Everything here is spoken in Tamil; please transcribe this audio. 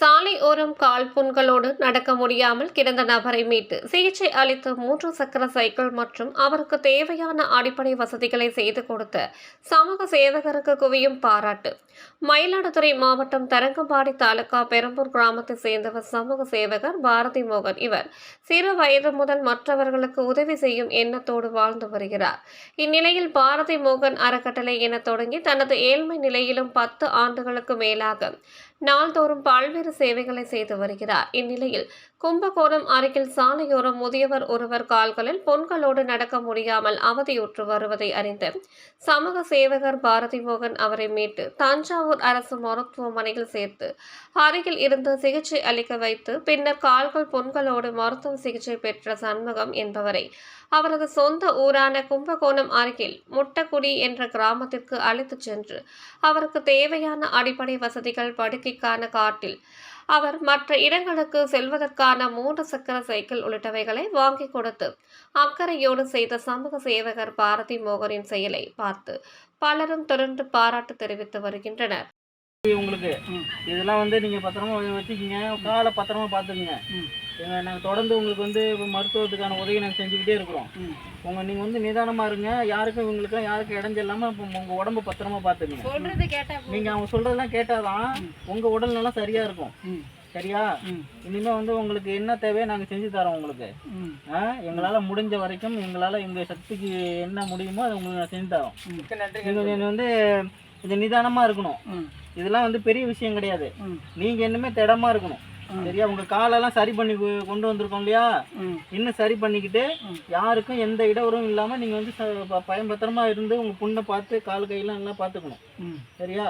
சாலை ஓரம் கால் புண்களோடு நடக்க முடியாமல் கிடந்த நபரை மீட்டு சிகிச்சை அளித்து மூன்று சக்கர சைக்கிள் மற்றும் அவருக்கு தேவையான அடிப்படை வசதிகளை செய்து கொடுத்த சமூக சேவகருக்கு குவியும் பாராட்டு. மயிலாடுதுறை மாவட்டம் தரங்கம்பாடி தாலுகா பெரம்பூர் கிராமத்தை சேர்ந்தவர் சமூக சேவகர் பாரதி மோகன். இவர் சிறு வயது முதல் மற்றவர்களுக்கு உதவி செய்யும் எண்ணத்தோடு வாழ்ந்து வருகிறார். இந்நிலையில் பாரதி மோகன் அறக்கட்டளை என தொடங்கி தனது ஏழ்மை நிலையிலும் பத்து ஆண்டுகளுக்கு மேலாக நாள்தோறும் பல்வேறு சேவைகளை செய்து வருகிறார். இந்நிலையில் கும்பகோணம் அருகில் சாலையோரம் முதியவர் ஒருவர் கால்களில் பொன்களோடு நடக்க முடியாமல் அவதியுற்று வருவதை அறிந்து சமூக சேவகர் பாரதி மோகன் அவரை மீட்டு தஞ்சாவூர் அரசு மருத்துவமனையில் சேர்த்து அருகில் இருந்து சிகிச்சை அளிக்க வைத்து பின்னர் கால்கள் பொன்களோடு மருத்துவ சிகிச்சை பெற்ற சண்முகம் என்பவரை அவரது சொந்த ஊரான கும்பகோணம் அருகில் முட்டக்குடி என்ற கிராமத்திற்கு அழைத்துச் சென்று அவருக்கு தேவையான அடிப்படை வசதிகள் படுக்கை படுக்கைக்கான காட்டில். அவர் மற்ற இடங்களுக்கு செல்வதற்கான மூன்று சக்கர சைக்கிள் உள்ளிட்டவைகளை வாங்கி கொடுத்து அக்கறையோடு செய்த சமூக சேவகர் பாரதி மோகனின் செயலை பார்த்து பலரும் தொடர்ந்து பாராட்டு தெரிவித்து வருகின்றனர். உங்களுக்கு. இதெல்லாம் வந்து நீங்கள் பத்திரமா வச்சுக்கிங்க. காலை பத்திரமா பார்த்துக்குங்க. எங்கள் நாங்கள் தொடர்ந்து உங்களுக்கு வந்து இப்ப மருத்துவத்துக்கான உதவி நாங்கள் செஞ்சுக்கிட்டே இருக்கிறோம். உங்கள் நீங்கள் வந்து நிதானமாக இருங்க. யாருக்கும் இவங்களுக்கும் யாருக்கும் இடைஞ்சல் இல்லாமல் இப்போ உங்கள் உடம்பு பத்திரமா பார்த்துக்குங்க. சொல்றது கேட்டா நீங்கள் அவங்க சொல்கிறதெல்லாம் கேட்டாதான் உங்கள் உடல் நல்லா சரியாக இருக்கும். சரியா? இனிமேல் வந்து உங்களுக்கு என்ன தேவையோ நாங்கள் செஞ்சு தரோம் உங்களுக்கு. ஆ எங்களால் முடிஞ்ச வரைக்கும் எங்களால் எங்கள் சக்திக்கு என்ன முடியுமோ அதை உங்களுக்கு நான் செஞ்சு தரோம். நீங்கள் வந்து இது நிதானமாக இருக்கணும். இதெல்லாம் வந்து பெரிய விஷயம் கிடையாது. நீங்கள் இன்னுமே திடமா இருக்கணும். சரியா? உங்க காலெல்லாம் சரி பண்ணி கொண்டு வந்திருக்கோம் இல்லையா? இன்னும் சரி பண்ணிக்கிட்டு யாருக்கும் எந்த இடவரும் இல்லாம நீங்க வந்து பயன்பத்திரமா இருந்து உங்க புண்ணை பார்த்து கால் கையெல்லாம் நல்லா பார்த்துக்கணும். சரியா?